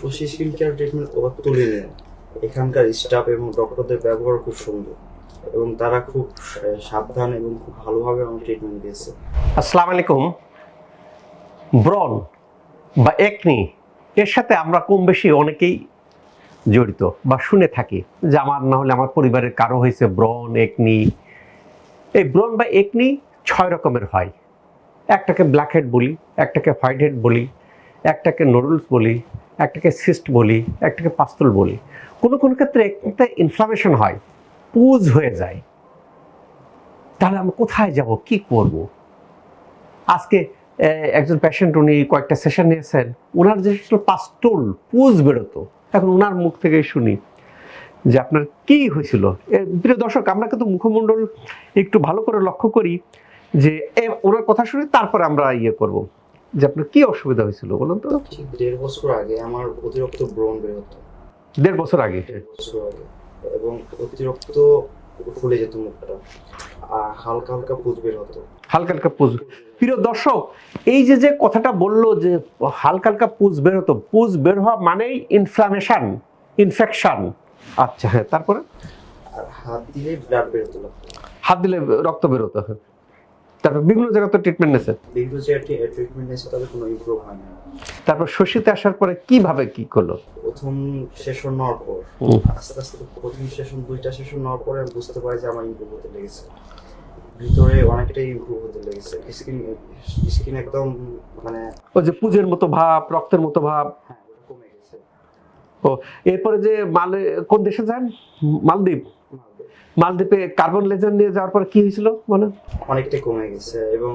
Shashi skin care treatment ওরা তুলে নেয় এখানকার স্টাফ এবং ডক্টরদের ব্যবহার খুব সুন্দর এবং তারা খুব সাবধান এবং খুব ভালোভাবে আমার ট্রিটমেন্ট দিয়েছে। আসসালামু আলাইকুম। ব্রন বা একনি এর সাথে আমরা কম বেশি অনেকেই জড়িত বা শুনে থাকি যে আমার না হলে আমার পরিবারের কারও হয়েছে ব্রন একনি এই ব্রন বা একনি ছয় রকমের হয়। একটাকে ব্ল্যাক হেড বলি একটাকে হোয়াইট হেড বলি একটাকে নুডলস বলি একটাকে সিস্ট বলি, একটাকে পাস্তুল বলি। কোনো কোনো ক্ষেত্রে একটা ইনফ্লামেশন হয়, পুজ হয়ে যায়। তাহলে আমরা কোথায় যাব? কি করব? আজকে একজন পেশেন্ট উনি কয়েকটা সেশন নিয়েছেন ওনার যে পাস্তুল, পুজ বেরোতো। এখন ওনার মুখ থেকে শুনি যে আপনার কি হয়েছিল? প্রিয় দর্শক, আমরা কিন্তু মুখমণ্ডল একটু ভালো করে লক্ষ্য করি যে ওনার কথা শুনে তারপরে আমরা ইয়ে করব। যে আপনার কি অসুবিধা হয়েছিল বলুন তো? ঠিক দেড় বছর আগে আমার অতিরিক্ত ব্রণ বের হতো। দেড় বছর আগে? বছর আগে। এবং অতিরিক্ত ফুলে যেত মুখটা আর হালকা হালকা পুজ বের হতো। হালকা হালকা পুজ। প্রিয় দর্শক এই যে যে কথাটা বলল যে হালকা হালকা পুজ বের হতো পুজ বের হওয়া মানেই ইনফ্লামেশন ইনফেকশন আচ্ছা হ্যাঁ তারপরে? আর হাত দিলেই ব্লাড বের হতো। হাত দিলে রক্ত বেরোতো হ্যাঁ। তারপর বিভিন্ন জায়গায় তো ট্রিটমেন্ট নিয়েছে দীর্ঘ যে ট্রিটমেন্ট নিয়েছে তাদের কোনো ইমপ্রুভ হয় না তারপর শশীতে আসার পরে কীভাবে কি করল? প্রথম সেশন নেওয়ার পর আস্তে আস্তে প্রথম সেশন দুইটা সেশন নেওয়ার পরে আমি বুঝতে পারি যে আমার ইমপ্রুভ হতে লেগেছে। ভিতরে অনেকটাই ইমপ্রুভ হতে লেগেছে। স্কিন স্কিন একদম মানে ওই যে পুজের মতো ভাব রক্তের মতো ভাব। হ্যাঁ কমে গেছে। ও এরপরে যে মালে কোন দেশে যান? মালদ্বীপ? মালদ্বীপে কার্বন লেজার নিয়ে যাওয়ার পর কি হয়েছিল মানে? অনেকটাই কমে গেছে এবং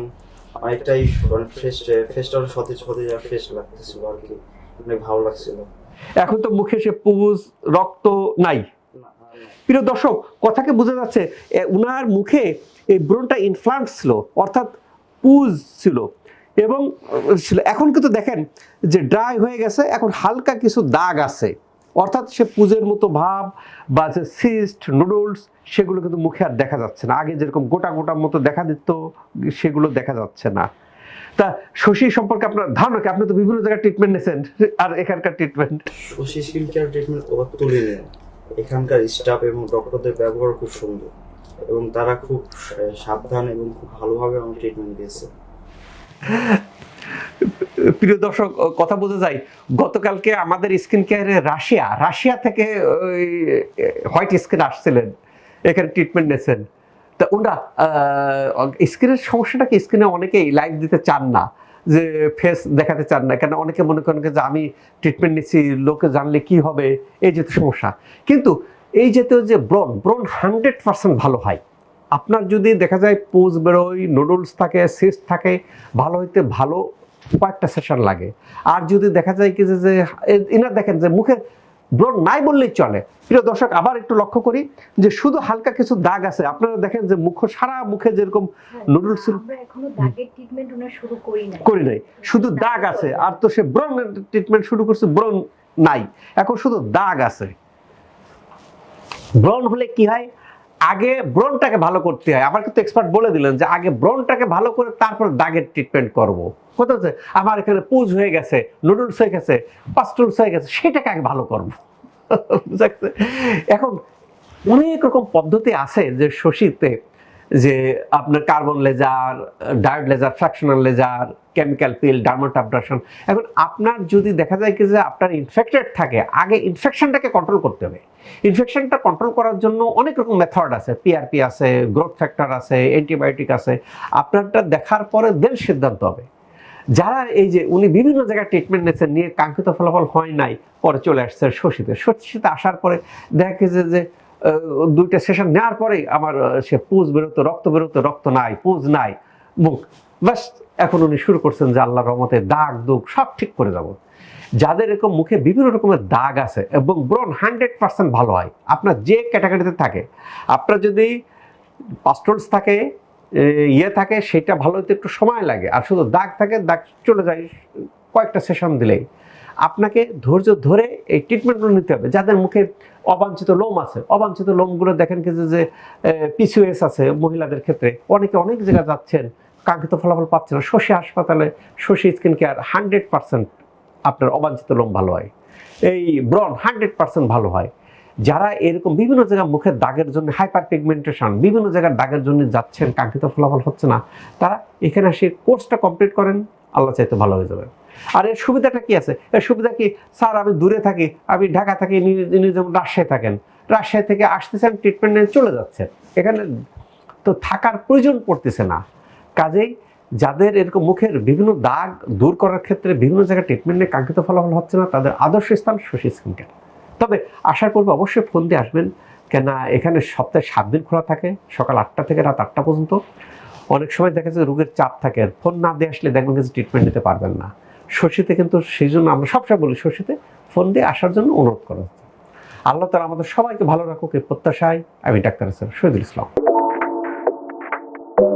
অনেকটাই অনেক ফ্রেশ ফ্রেশটা সতেজ সতেজ আর ফ্রেশ লাগতেছিল আর কি। অনেক ভালো লাগছিল। এখন তো মুখে সে পুজ রক্ত নাই। প্রিয় দর্শক কথাকে বোঝা যাচ্ছে উনার মুখে এই ব্রণটা ইনফ্লান্ট ছিল অর্থাৎ পুজ ছিল। এবং এখন কিন্তু দেখেন যে ড্রাই হয়ে গেছে এখন হালকা কিছু দাগ আছে। অর্থাৎ সে পুজের মতো ভাব বা যে সিস্ট নুডলস সেগুলো কিন্তু মুখে আর দেখা যাচ্ছে না। আগে যেরকম গোটা গোটা মতো দেখা দিত, সেগুলো দেখা যাচ্ছে না। তা শশী সম্পর্কে আপনার ধারণা কি? আপনি তো বিভিন্ন জায়গায় ট্রিটমেন্ট নিয়েছেন, আর এখানকার treatment Shashi skin care treatment ওরা তুলে এখানকার স্টাফ এবং ডক্টরদের ব্যবহার খুব সুন্দর এবং তারা খুব সাবধান এবং খুব ভালোভাবে আমার ট্রিটমেন্ট দিয়েছে। প্রিয় দর্শক কথা বোঝা যায় গতকালকে আমাদের স্কিন কেয়ারে রাশিয়া রাশিয়া থেকে হোয়াইট স্কিন আসছিলেন এখানে ট্রিটমেন্ট নিয়েছেন। তা ওনারা স্কিনের সমস্যাটা কি? স্কিনে অনেকেই লাইক দিতে চান না, যে ফেস দেখাতে চান না। কেন? অনেকে মনে করেন যে আমি ট্রিটমেন্ট নিচ্ছি, লোকে জানলে কি হবে? এই যেতে সমস্যা। কিন্তু এই যেতে যে ব্রন ব্রন হান্ড্রেড পার্সেন্ট ভালো হয়। আপনার যদি দেখা যায় পোজ বেরোয় নুডলস থাকে সিস্ট থাকে, ভালো হইতে ভালো কয়েকটা সেশন লাগে। আর যদি দেখা যায় কি যে এনার দেখেন যে মুখে ব্রণ নাই বললেই চলে। প্রিয় দর্শক আবার একটু লক্ষ্য করি যে শুধু হালকা কিছু দাগ আছে। আপনারা দেখেন যে মুখ সারা মুখে যেরকম নুডলস এখনও দাগের ট্রিটমেন্ট ওনার শুরু করি না করি নাই। শুধু দাগ আছে। আর তো সে ব্রণ ট্রিটমেন্ট শুরু করছে ব্রণ নাই। এখন শুধু দাগ আছে। ব্রণ হলে কি হয়? আগে ব্রণটাকে ভালো করতে হয়। আমার কিন্তু এক্সপার্ট বলে দিলেন যে আগে ব্রণটাকে ভালো করে তারপর দাগের ট্রিটমেন্ট করব। কথা হচ্ছে, আমার এখানে পুজ হয়ে গেছে নুডলস হয়ে গেছে পাস্টুলস হয়ে গেছে, সেটাকে আগে ভালো করব। এখন অনেক রকম পদ্ধতি আছে যে শশীতে যে আপনার carbon laser diode laser fractional laser chemical peel ডার্মাটাবডাশন এখন আপনার যদি দেখা যায় কি যে আপনার ইনফেক্টেড থাকে, আগে ইনফেকশনটাকে কন্ট্রোল করতে হবে। ইনফেকশনটা কন্ট্রোল করার জন্য অনেক রকম মেথড আছে। পিআরপি আছে গ্রোথ ফ্যাক্টর আছে অ্যান্টিবায়োটিক আছে। আপনারটা দেখার পরে দেন সিদ্ধান্ত হবে। যারা এই যে উনি বিভিন্ন জায়গায় ট্রিটমেন্ট নিয়েছেন, নিয়ে কাঙ্ক্ষিত ফলাফল হয় নাই, পরে চলে আসছে শশীতে। শশীতে আসার পরে দেখা গেছে যে দুইটা সেশন নেওয়ার পরেই আমার সে পুজ বেরোতো, রক্ত বেরোতো, রক্ত নাই, পুজ নাই, মুখ। ব্যাস, এখন উনি শুরু করছেন যে আল্লাহ রহমতে দাগ দুগ সব ঠিক করে যাব। যাদের এরকম মুখে বিভিন্ন রকমের দাগ আছে এবং ব্রণ হান্ড্রেড পার্সেন্ট ভালো হয়, আপনার যে ক্যাটাগরিতে থাকে, আপনার যদি পাস্টলস থাকে ইয়ে থাকে, সেটা ভালো হতে একটু সময় লাগে। আর শুধু দাগ থাকে, দাগ চলে যায় কয়েকটা সেশন দিলেই। আপনাকে ধৈর্য ধরে এই ট্রিটমেন্টগুলো নিতে হবে। যাদের মুখে অবাঞ্ছিত লোম আছে, অবাঞ্ছিত লোমগুলো দেখেন কি যে- পিসিওএস আছে মহিলাদের ক্ষেত্রে। অনেকে অনেক জায়গায় যাচ্ছেন, কাঙ্ক্ষিত ফলাফল পাচ্ছে না। শশী হাসপাতালে Shashi skin care hundred percent আপনার অবাঞ্ছিত লোম ভালো হয়। এই ব্রন হান্ড্রেড পার্সেন্ট ভালো হয়। যারা এরকম বিভিন্ন জায়গায় মুখের দাগের জন্য হাইপার পিগমেন্টেশন বিভিন্ন জায়গার দাগের জন্য যাচ্ছেন, কাঙ্ক্ষিত ফলাফল হচ্ছে না, তারা এখানে এসে কোর্সটা কমপ্লিট করেন, আল্লাহ চাইতে ভালো হয়ে যাবে আর এর সুবিধাটা কি আছে? এর সুবিধা কি? স্যার, আমি দূরে থাকি, আমি ঢাকা থাকি ইনি যেমন রাজশাহী থাকেন, রাজশাহী থেকে আসতেছেন ট্রিটমেন্ট নিয়ে চলে যাচ্ছেন এখানে তো থাকার প্রয়োজন পড়তেছে না। কাজেই যাদের এরকম মুখের বিভিন্ন দাগ দূর করার ক্ষেত্রে বিভিন্ন জায়গায় ট্রিটমেন্ট নিয়ে কাঙ্ক্ষিত ফলাফল হচ্ছে না, তাদের আদর্শ স্থান শশী স্কিন তবে আসার পূর্বে অবশ্যই ফোন দিয়ে আসবেন কেন এখানে সপ্তাহে সাত দিন খোলা থাকে, সকাল আটটা থেকে রাত আটটা পর্যন্ত। অনেক সময় দেখা যায় রোগের চাপ থাকে ফোন না দিয়ে আসলে দেখবেন কিছু ট্রিটমেন্ট নিতে পারবেন না। শশীতে কিন্তু সেই জন্য আমরা সবসময় বলি, শশীতে ফোন দিয়ে আসার জন্য অনুরোধ করা। আল্লাহ তালা আমাদের সবাইকে ভালো রাখুক, এই প্রত্যাশায় আমি ডাক্তার শহীদুল ইসলাম।